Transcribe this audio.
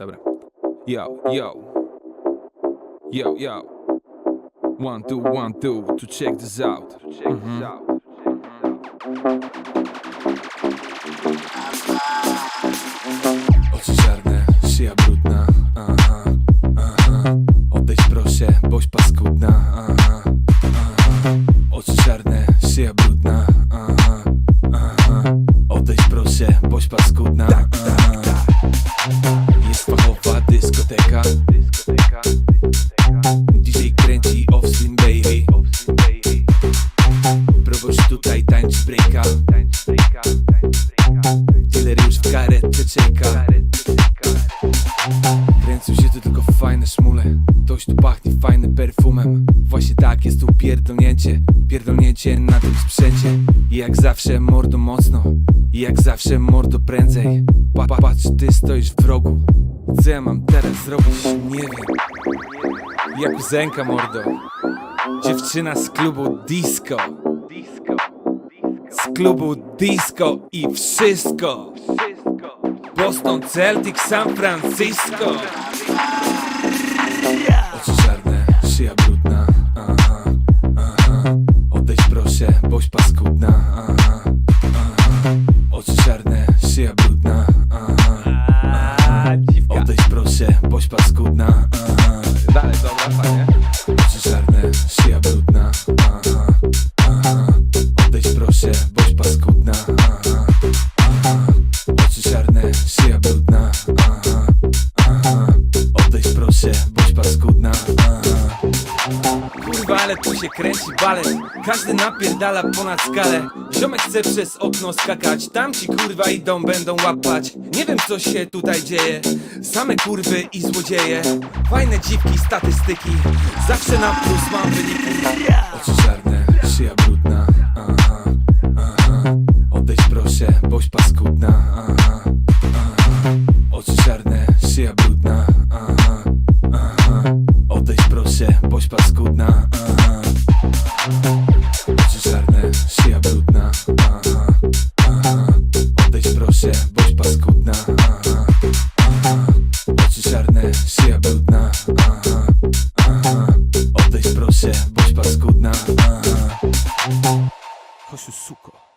Dobra. Yo, yo. Yo, yo. One, two, one, two, to check this out. Mhm. Oczy czarne, szyja brudna, aha, aha. Odejdź proszę, boś paskudna, aha. Dealer już w karetce czeka Kręcą się tu tylko fajne szmule. Ktoś tu pachnie fajnym perfumem. Właśnie tak jest tu pierdolnięcie Pierdolnięcie na tym sprzęcie. I jak zawsze mordo mocno. I jak zawsze mordo prędzej. Pa, pa, Patrz ty stoisz w rogu. Co mam teraz zrobić? Nie wiem. Jak kuzenka mordo. Dziewczyna z klubu disco Z klubu disco i wszystko Boston Celtic, San Francisco Oczy czarne, szyja brudna aha, aha. Proszę, boś paskudna aha, aha. Oczy czarne, szyja brudna aha, aha. Proszę, boś paskudna aha. Ale tu się kręci balet Każdy napierdala ponad skalę. Ziomek chce przez okno skakać. Tamci kurwa idą, będą łapać. Nie wiem co się tutaj dzieje. Same kurwy i złodzieje. Fajne dziwki, statystyki. Zawsze na plus mam wyniki. Oczy czarne, szyja brudna. Aha, aha. Odejdź proszę, boś paskudna. Aha, aha. Oczy czarne, szyja brudna. Aha, aha. Odejdź proszę, boś paskudna czarne, szyja bełtna Aha, aha. Odejdź proszę, bądź paskudna Aha. Chodź suko.